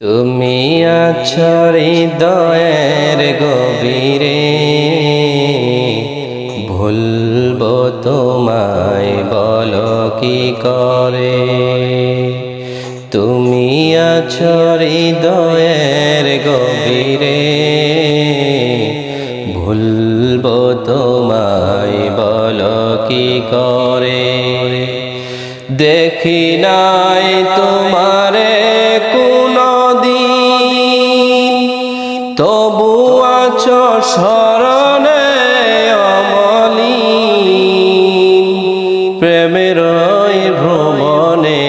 তুমি আছো হৃদয়ের গভীরে, ভুলবো তোমায় বলো কি করে? তুমি আছো হৃদয়ের গভীরে, ভুলবো তোমায় বলো কি করে? দেখি নাই তোমারে স্মরণে অমলিন প্রেমের ভ্রমণে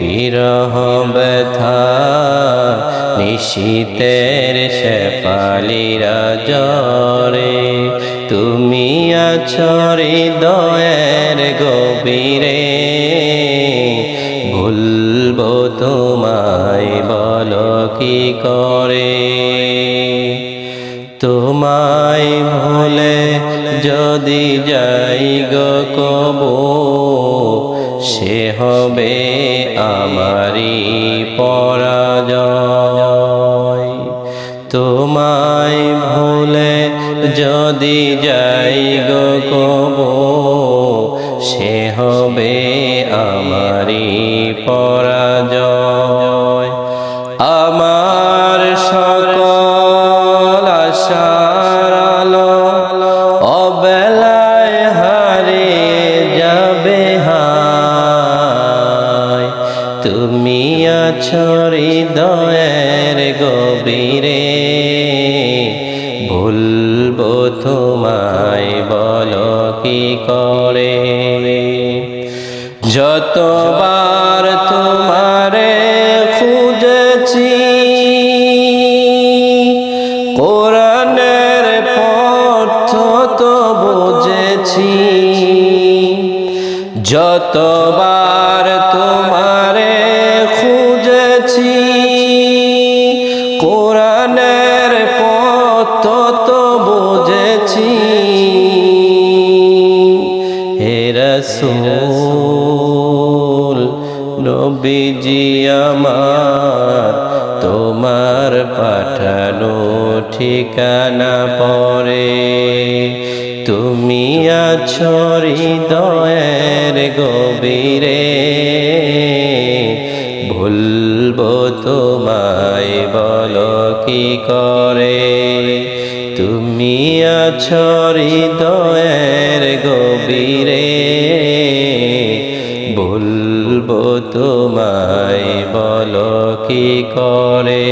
বিরহ ব্যথা, নিশীতের শেফালিরা জরে তুমি আছো হৃদয়ের গভীরে, ভুলবো তোমায় বল কি করে? তোমায় ভুলে যদি যাই গো সে হবে আমারই পরাজয়। তোমায় ভুলে যদি যাই গো সে হবে আমারই পরাজয়। তুমি আছো হৃদয়ের গভীরে। ভুলবো তোমায় বলো কি করে। যতবার তোমারে খুঁজেছি, কোরআনের পথ তো বুঝেছি। যতবার রসূল, নবীজি আমার, তোমার পাঠানো ঠিকানা পরে। তুমি আছো হৃদয়ের গভীরে, ভুলবো তোমায় বলো কি করে? তুমি আছো হৃদয়ের তোমায় বলো কি করে?